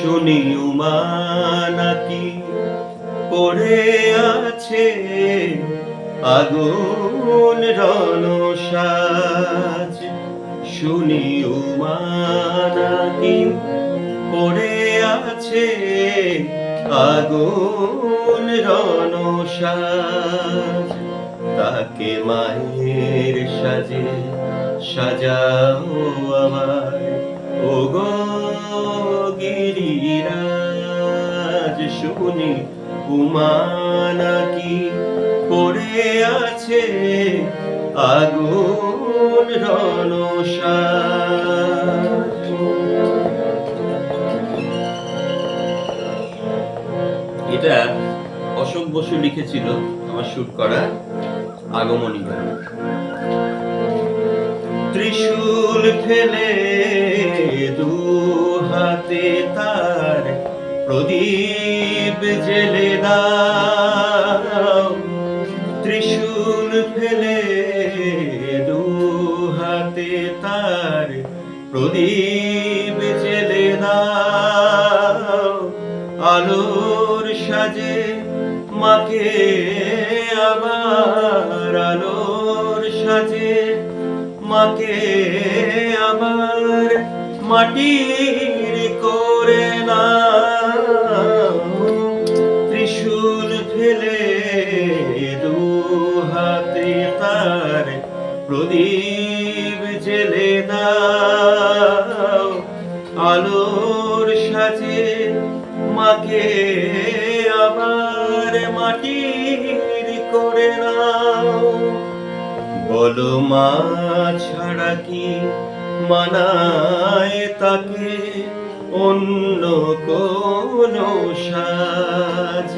শুনি উমা নাকি পড়ে আছে আগুন রণসাজ। শুনি উমা নাকি পড়ে আছে আগুন রণসাজ। তাকে মায়ের সাজে সাজাও আমার ও শুনি, উমা নাকি পড়ে আছে আগুন রণসাজ এটা অশোক বসু লিখেছিল আমার শুট করা আগমনী গান। ত্রিশূল ফেলে দু হাতে তার প্রদীপ জেলে দাও, ত্রিশূল ফেলে দু হাতে তার প্রদীপ জেলে দাও। আলোর সাজে মাকে আবার, আলোর সাজে মাকে আবার মাটির করে না প্রদীপ জেলে দাও, আলোর সাজে মাকে আবার মাটির করে নাও। বলো মা ছাড়া কি মানায় তাকে অন্য কোন সাজ?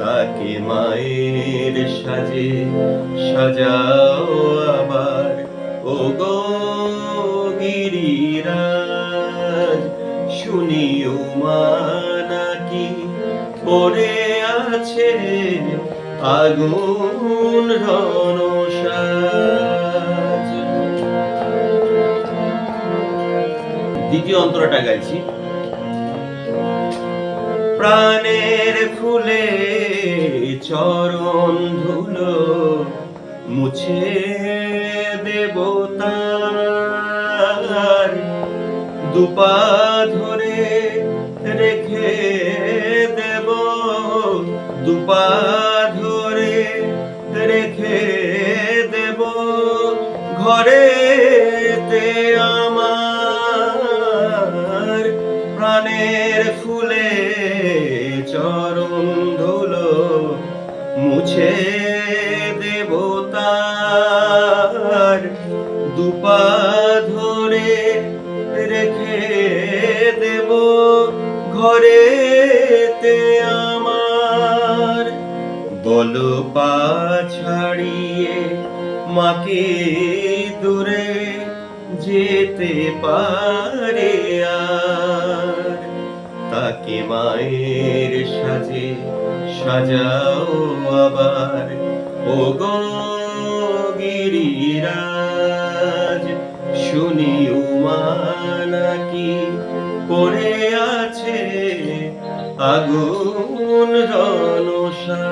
তাকে মায়ের সাজে সাজাও আবার ও গিরিরাজ শুনি উমা নাকি পড়ে আছে আগুন রণসাজ। দ্বিতীয় অন্তরটা গাইছি। প্রাণের ফুলে চরণ ধুলো মুছে দেবতার দুপা ধরে রেখে দেব। দুপা ধরে রেখে দেব। ঘরেতে আমার প্রাণের ফুলে চরণ ধুলো মুছে দুপা ধরে রেখে দেব ঘরেতে আমার। বলো পা ছাড়িয়ে মাকে দূরে যেতে পারে আর। তাকে মায়ের সাজে সাজাও আবার। ও গো গিরিরাজ পড়ে আছে আগুন রনসা